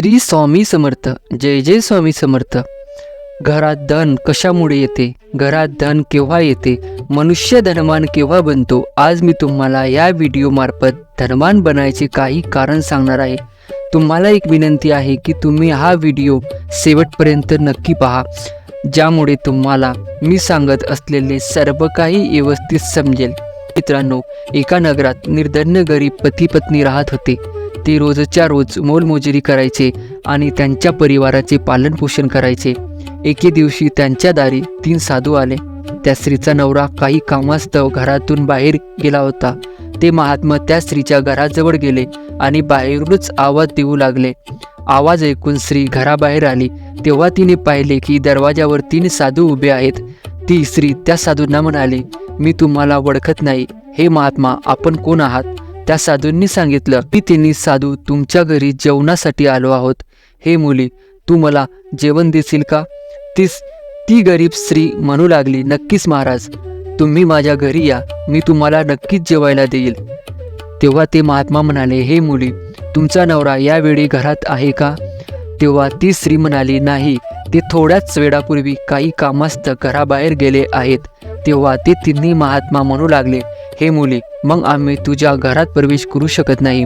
श्री स्वामी समर्थ. जय जय स्वामी समर्थ. घरात धन कशामुळे येते? घरात धन केव्हा येते? मनुष्य धनवान केव्हा बनतो? आज मी तुम्हाला या व्हिडिओमार्फत धनवान बनायचे काही कारण सांगणार आहे. तुम्हाला एक विनंती आहे की तुम्ही हा व्हिडिओ शेवटपर्यंत नक्की पहा. ज्यामुळे तुम्हाला मी सांगत असलेले सर्व काही व्यवस्थित समजेल. मित्रांनो एका नगरात निर्धन्य गरीब पती पत्नी राहत होते. ते रोजच्या रोज मोलमजुरी करायचे आणि त्यांच्या परिवाराचे पालनपोषण करायचे. एके दिवशी त्यांच्या दारी तीन साधू आले. त्या स्त्रीचा नवरा काही कामास्तव घरातून बाहेर गेला होता. ते महात्मा त्या स्त्रीच्या घराजवळ गेले आणि बाहेरूनच आवाज देऊ लागले. आवाज ऐकून स्त्री घराबाहेर आली. तेव्हा तिने पाहिले की दरवाजावर तीन साधू उभे आहेत. ती स्त्री त्या साधूंना म्हणाली मी तुम्हाला ओळखत नाही. हे महात्मा आपण कोण आहात? त्या साधूंनी सांगितलं की त्यांनी साधू तुमच्या घरी जेवणासाठी आलो आहोत. हे मुली तू मला जेवण देशील का? तीस ती गरीब स्त्री म्हणू लागली नक्कीच महाराज. तुम्ही माझ्या घरी या. मी तुम्हाला नक्कीच जेवायला देईल. तेव्हा ते महात्मा म्हणाले हे मुली तुमचा नवरा यावेळी घरात आहे का? तेव्हा ती स्त्री म्हणाली नाही ते थोड्याच वेळापूर्वी काही कामास्त घराबाहेर गेले आहेत. तेव्हा ते तिन्ही महात्मा म्हणू लागले हे मुली मग आम्ही तुझ्या घरात प्रवेश करू शकत नाही.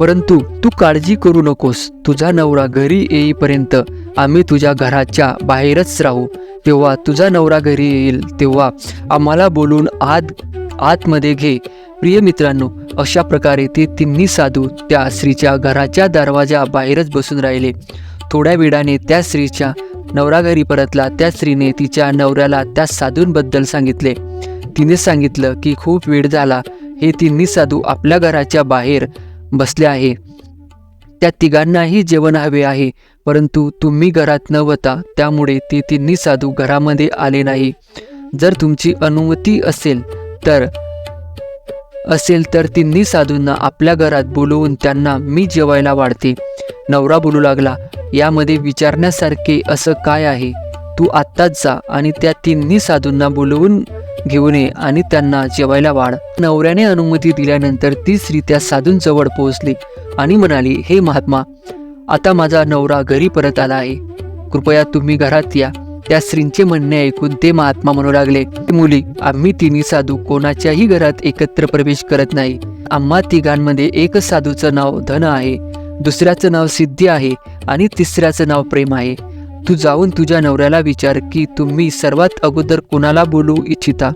परंतु तू काळजी करू नकोस. तुझा नवरा घरी येईपर्यंत आम्ही तुझ्या घराच्या बाहेरच राहू. तेव्हा तुझा नवरा घरी येईल तेव्हा आम्हाला बोलून आत आतमध्ये घे. प्रिय मित्रांनो अशा प्रकारे ते तिन्ही साधू त्या स्त्रीच्या घराच्या दरवाजा बाहेरच बसून राहिले. थोड्या वेळाने त्या स्त्रीच्या नवरा घरी परतला. त्या स्त्रीने तिच्या नवऱ्याला त्या साधूंबद्दल सांगितले. तिने सांगितलं की खूप वेळ झाला. हे तिन्ही साधू आपल्या घराच्या बाहेर बसले आहे. त्या तिघांनाही जेवण हवे आहे. परंतु तुम्ही घरात न होता त्यामुळे ते तिन्ही साधू घरामध्ये आले नाही. जर तुमची अनुमती असेल तर असेल तर तिन्ही साधूंना आपल्या घरात बोलवून त्यांना मी जेवायला वाढते. नवरा बोलू लागला यामध्ये विचारण्यासारखे असं काय आहे? तू आत्ताच जा आणि त्या तिन्ही साधूंना बोलवून घेऊन ये आणि त्यांना जेवायला वाढ. नवऱ्याने अनुमती दिल्यानंतर ती स्त्री त्या साधूंजवळ पोहोचली आणि म्हणाली हे महात्मा आता माझा नवरा घरी परत आला आहे. कृपया तुम्ही घरात या. त्या स्त्रींचे म्हणणे ऐकून ते महात्मा म्हणू लागले मुली आम्ही तिन्ही साधू कोणाच्याही घरात एकत्र प्रवेश करत नाही. आम्हा तिघांमध्ये एक साधूचं नाव धन आहे दुसऱ्याचं नाव सिद्धी आहे आणि तिसऱ्याचं नाव प्रेम आहे. तू जाऊन तुझ्या नवऱ्याला विचार की तुम्ही सर्वात अगोदर कोणाला बोलू इच्छिता?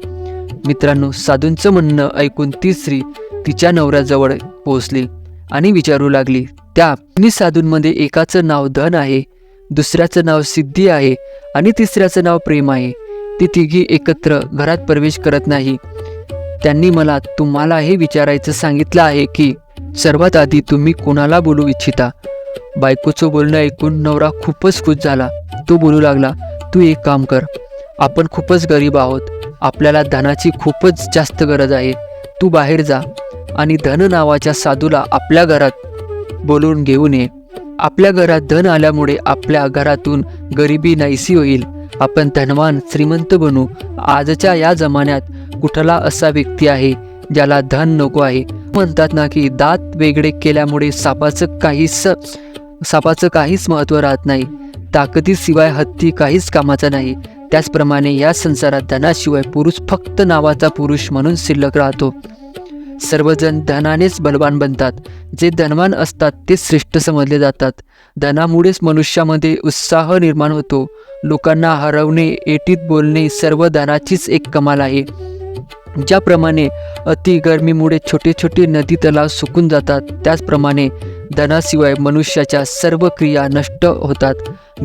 मित्रांनो साधूंचं म्हणणं ऐकून ती स्त्री तिच्या नवऱ्याजवळ पोहोचली आणि विचारू लागली त्या तिन्ही साधूंमध्ये एकाचं नाव धन आहे दुसऱ्याचं नाव सिद्धी आहे आणि तिसऱ्याचं नाव प्रेम आहे. ती तिघी एकत्र घरात प्रवेश करत नाही. त्यांनी मला तुम्हाला हे विचारायचं सांगितलं आहे की सर्वात आधी तुम्ही कोणाला बोलू इच्छिता? बायकोचं बोलणं ऐकून नवरा खूपच खुश झाला. तो बोलू लागला तू एक काम कर. आपण खूपच गरीब आहोत. आपल्याला धनाची खूपच जास्त गरज आहे. तू बाहेर जा आणि धन नावाच्या साधूला आपल्या घरात बोलवून घेऊन ये. आपल्या घरात धन आल्यामुळे आपल्या घरातून गरिबी नाहीसी होईल. आपण धनवान श्रीमंत बनू. आजच्या या जमान्यात कुठला असा व्यक्ती आहे ज्याला धन नको आहे? म्हणतात ना की दात वेगळे केल्यामुळे सापाचं काहीच सापाचं काहीच महत्त्व राहत नाही. ताकदीशिवाय हत्ती काहीच कामाचा नाही. त्याचप्रमाणे या संसारात धनाशिवाय पुरुष फक्त नावाचा पुरुष म्हणून शिल्लक राहतो. सर्वजण धनानेच बलवान बनतात. जे धनवान असतात ते श्रेष्ठ समजले जातात. धनामुळेच मनुष्यामध्ये उत्साह निर्माण होतो. लोकांना हरवणे एटीत बोलणे सर्व धनाचीच एक कमाल आहे. ज्याप्रमाणे अति गरमीमुळे छोटे छोटे नदी तलाव सुकून जातात त्याचप्रमाणे धनाशिवाय मनुष्याच्या सर्व क्रिया नष्ट होतात.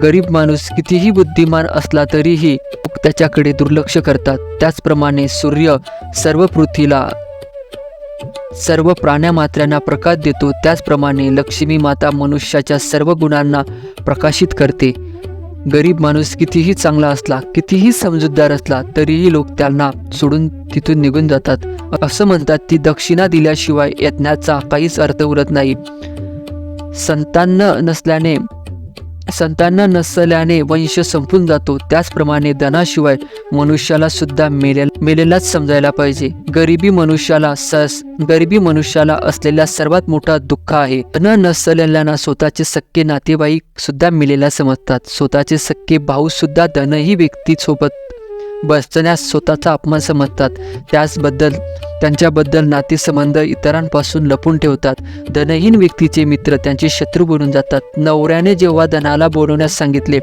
गरीब माणूस कितीही बुद्धिमान असला तरीही त्याच्याकडे दुर्लक्ष करतात. त्याचप्रमाणे सूर्य सर्व पृथ्वीला सर्व प्राण्यामात्र्यांना प्रकाश देतो. त्याचप्रमाणे लक्ष्मी माता मनुष्याच्या सर्व गुणांना प्रकाशित करते. गरीब माणूस कितीही चांगला असला कितीही समजूतदार असला तरीही लोक त्यांना सोडून तिथून निघून जातात. असं म्हणतात ती दक्षिणा दिल्याशिवाय यज्ञाचा काहीच अर्थ उरत नाही. संतान नसल्याने संतांना नसल्याने वंश संपून जातो. त्याचप्रमाणे धनाशिवाय मनुष्याला सुद्धा मेले मेलेलाच समजायला पाहिजे. गरिबी मनुष्याला सस गरिबी मनुष्याला असलेला सर्वात मोठा दुःख आहे. धन नसलेल्यांना स्वतःचे सक्के नातेवाईक सुद्धा मेलेला समजतात. स्वतःचे सक्के भाऊ सुद्धा धनही व्यक्तीसोबत बसण्यास स्वतःचा अपमान समजतात. त्याचबद्दल त्यांच्याबद्दल नातेसंबंध इतरांपासून लपून ठेवतात. धनहीन व्यक्तीचे मित्र त्यांचे शत्रू बनून जातात. नवऱ्याने जेव्हा धनाला बोलवण्यास सांगितले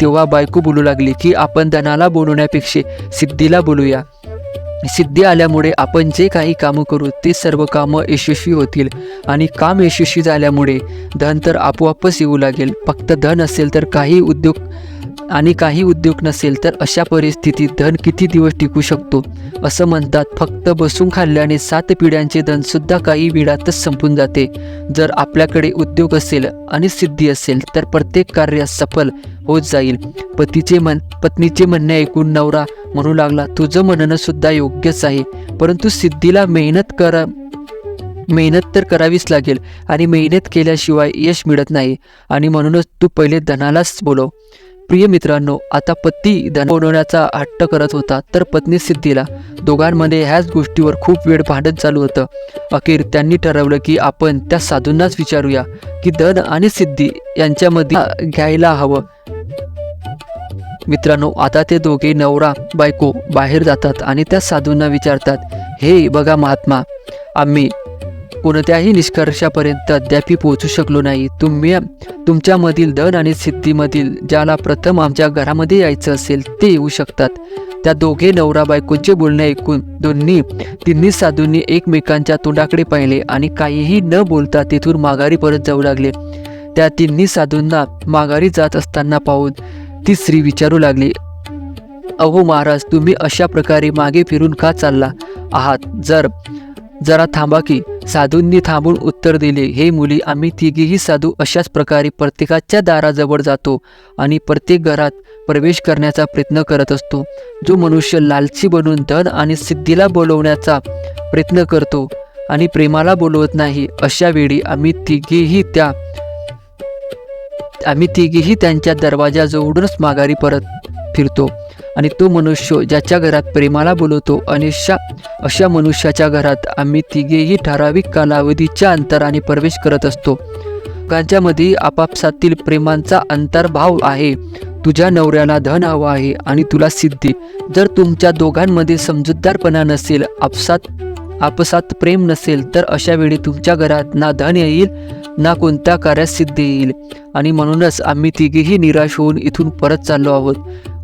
तेव्हा बायको बोलू लागली की आपण धनाला बोलवण्यापेक्षा सिद्धीला बोलूया. सिद्धी आल्यामुळे आपण जे काही कामं करू ते सर्व कामं यशस्वी होतील. आणि काम यशस्वी झाल्यामुळे धन तर आपोआपच येऊ लागेल. फक्त धन असेल तर काही उद्योग आणि काही उद्योग नसेल तर अशा परिस्थितीत धन किती दिवस टिकू शकतो? असं म्हणतात फक्त बसून खाल्ल्याने सात पिढ्यांचे धनसुद्धा काही वेळातच संपून जाते. जर आपल्याकडे उद्योग असेल आणि सिद्धी असेल तर प्रत्येक कार्य सफल होत जाईल. पतीचे मन पत्नीचे म्हणणे ऐकून नवरा म्हणू लागला तुझं म्हणणं सुद्धा योग्यच आहे. परंतु सिद्धीला मेहनत करा मेहनत तर करावीच लागेल आणि मेहनत केल्याशिवाय यश मिळत नाही. आणि म्हणूनच तू पहिले धनालाच बोलव. प्रिय मित्रांनो आता पती धन बनवण्याचा हट्ट करत होता तर पत्नी सिद्धीला. दोघांमध्ये ह्याच गोष्टीवर खूप वेळ भांडण चालू होतं. अखेर त्यांनी ठरवलं की आपण त्या साधूंनाच विचारूया की धन आणि सिद्धी यांच्यामध्ये घ्यायला हवं. मित्रांनो आता ते दोघे नवरा बायको बाहेर जातात आणि त्या साधूंना विचारतात हे बघा महात्मा आम्ही कोणत्याही निष्कर्षापर्यंत अद्याप पोहोचू शकलो नाही. तुम्ही तुमच्यामधील धन आणि सिद्धीमधील ज्याला प्रथम आमच्या घरामध्ये यायचं असेल ते येऊ शकतात. त्या दोघे नवरा बायकोचे बोलणे ऐकून दोन्ही तिन्ही साधूंनी एकमेकांच्या तोंडाकडे पाहिले आणि काहीही न बोलता तिथून माघारी परत जाऊ लागले. त्या तिन्ही साधूंना माघारी जात असताना पाहून ती स्त्री विचारू लागली अहो महाराज तुम्ही अशा प्रकारे मागे फिरून का चालला आहात? जर जरा थांबा की. साधूंनी थांबून उत्तर दिले हे मुली आम्ही तिघीही साधू अशाच प्रकारे प्रत्येकाच्या दाराजवळ जातो आणि प्रत्येक घरात प्रवेश करण्याचा प्रयत्न करत असतो. जो मनुष्य लालची बनून धन आणि सिद्धीला बोलवण्याचा प्रयत्न करतो आणि प्रेमाला बोलवत नाही अशा वेळी आम्ही तिघीही त्या आम्ही तिघीही त्यांच्या दरवाजाजवळूनच माघारी परत फिरतो. आणि तो मनुष्य ज्याच्या घरात प्रेमाला बोलवतो आणि अशा अशा मनुष्याच्या घरात आम्ही तिघेही ठराविक कालावधीच्या अंतराने प्रवेश करत असतो. दोघांच्यामध्ये आपापसातील प्रेमांचा अंतर्भाव आहे. तुझ्या नवऱ्याला धन हवं आहे आणि तुला सिद्धी. जर तुमच्या दोघांमध्ये समजूतदारपणा नसेल आपसात आपसात प्रेम नसेल तर अशा वेळी तुमच्या घरात ना धन येईल ना कोणत्या कार्यात सिद्धी येईल आणि म्हणूनच आम्ही तिघेही निराश होऊन इथून परत चाललो आहोत.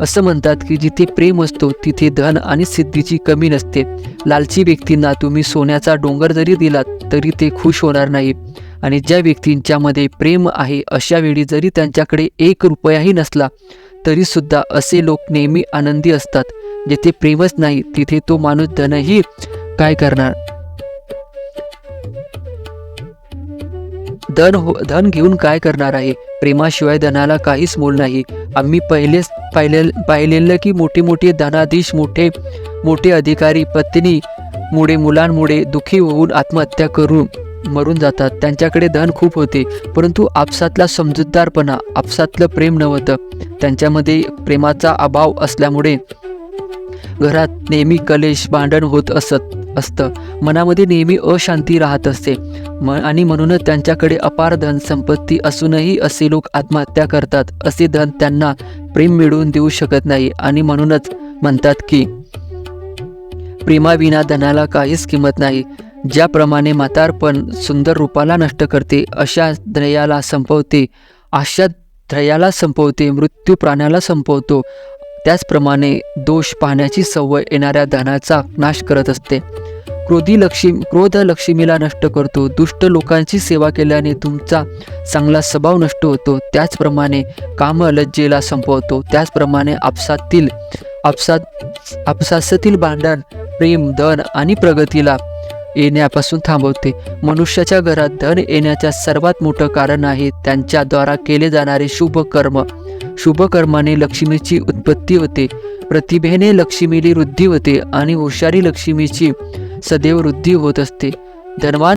असं म्हणतात की जिथे प्रेम असतो तिथे धन आणि सिद्धीची कमी नसते. लालची व्यक्तींना तुम्ही सोन्याचा डोंगर जरी दिलात तरी ते खुश होणार नाही. आणि ज्या व्यक्तींच्यामध्ये प्रेम आहे अशा वेळी जरी त्यांच्याकडे एक रुपयाही नसला तरी सुद्धा असे लोक नेहमी आनंदी असतात. जिथे प्रेमच नाही तिथे तो माणूस धनही काय करणार? धन हो धन घेऊन काय करणार आहे? प्रेमाशिवाय धनाला काहीच मोल नाही. आम्ही पहिलेच पाहिले पाहिलेलं की मोठे मोठे धनाधीश मोठे मोठे अधिकारी पत्नी मुळे मुलांमुळे दुखी होऊन आत्महत्या करून मरून जातात. त्यांच्याकडे धन खूप होते परंतु आपसातला समजूतदारपणा आपसातलं प्रेम नव्हतं. त्यांच्यामध्ये प्रेमाचा अभाव असल्यामुळे घरात नेहमी कलेश भांडण होत असत असतं. मनामध्ये नेहमी अशांती राहत असते म आणि म्हणूनच त्यांच्याकडे अपार धन संपत्ती असूनही असे लोक आत्महत्या करतात असे धन त्यांना प्रेम मिळवून देऊ शकत नाही. आणि म्हणूनच म्हणतात की प्रेमाविना धनाला काहीच किंमत नाही. ज्याप्रमाणे म्हातारपण सुंदर रूपाला नष्ट करते अशा ध्येयाला संपवते. अशा ध्येयाला संपवते मृत्यू प्राण्याला संपवतो. त्याचप्रमाणे दोष पाहण्याची सवय येणाऱ्या धनाचा नाश करत असते. क्रोधी लक्ष्मी क्रोध लक्ष्मीला नष्ट करतो. दुष्ट लोकांची सेवा केल्याने तुमचा चांगला स्वभाव नष्ट होतो. त्याचप्रमाणे काम लज्जेला संपवतो. त्याचप्रमाणे आपसातील आपसात आपसासातील भांडण प्रेम धन आणि प्रगतीला येण्यापासून थांबवते. मनुष्याच्या घरात धन येण्याच्या सर्वात मोठं कारण आहे त्यांच्याद्वारा केले जाणारे शुभ कर्म शुभ कर्माने लक्ष्मीची उत्पत्ती होते. प्रतिभेने लक्ष्मीली वृद्धी होते आणि हुशारी लक्ष्मीची सदैव वृद्धी होत असते. धनवान